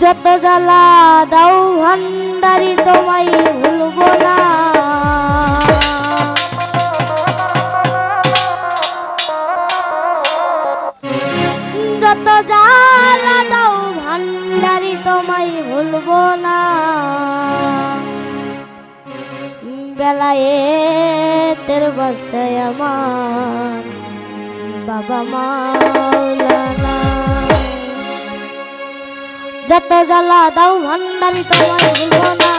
যত জ্বালা দাও ভান্ডারি, তোমায় ভুলবো না। যত জ্বালা দাও ভান্ডারি, তোমায় ভুলবো না। বেলায় তের বাসায় আমার বাবা মাওলানা যত জ্বালা দাও ভান্ডারি তোমায় ভুলব না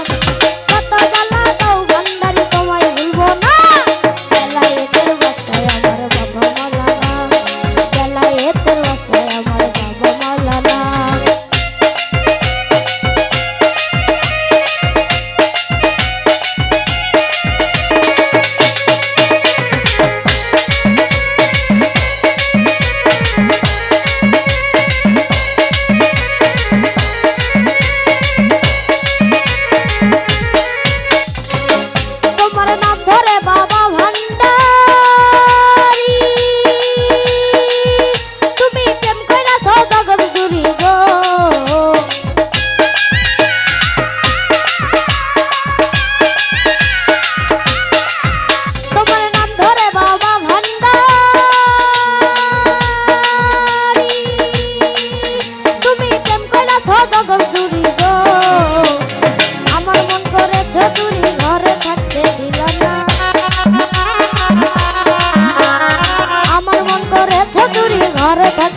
তার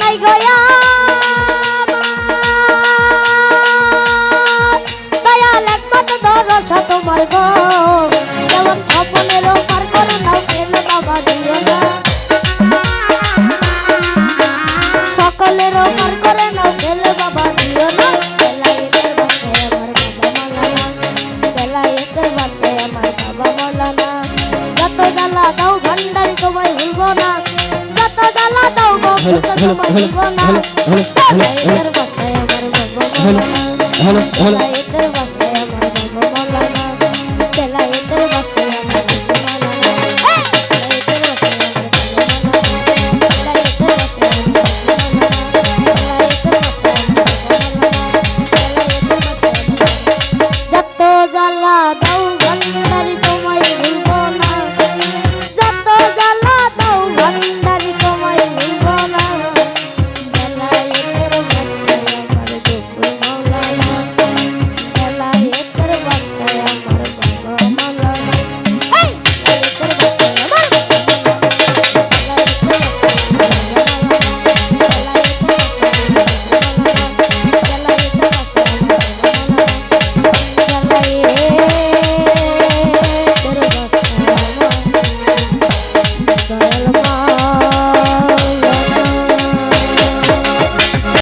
নাই গয়া। জ্বালা দাও গো জীবন হলো হলো হলো হলো হলো হলো হলো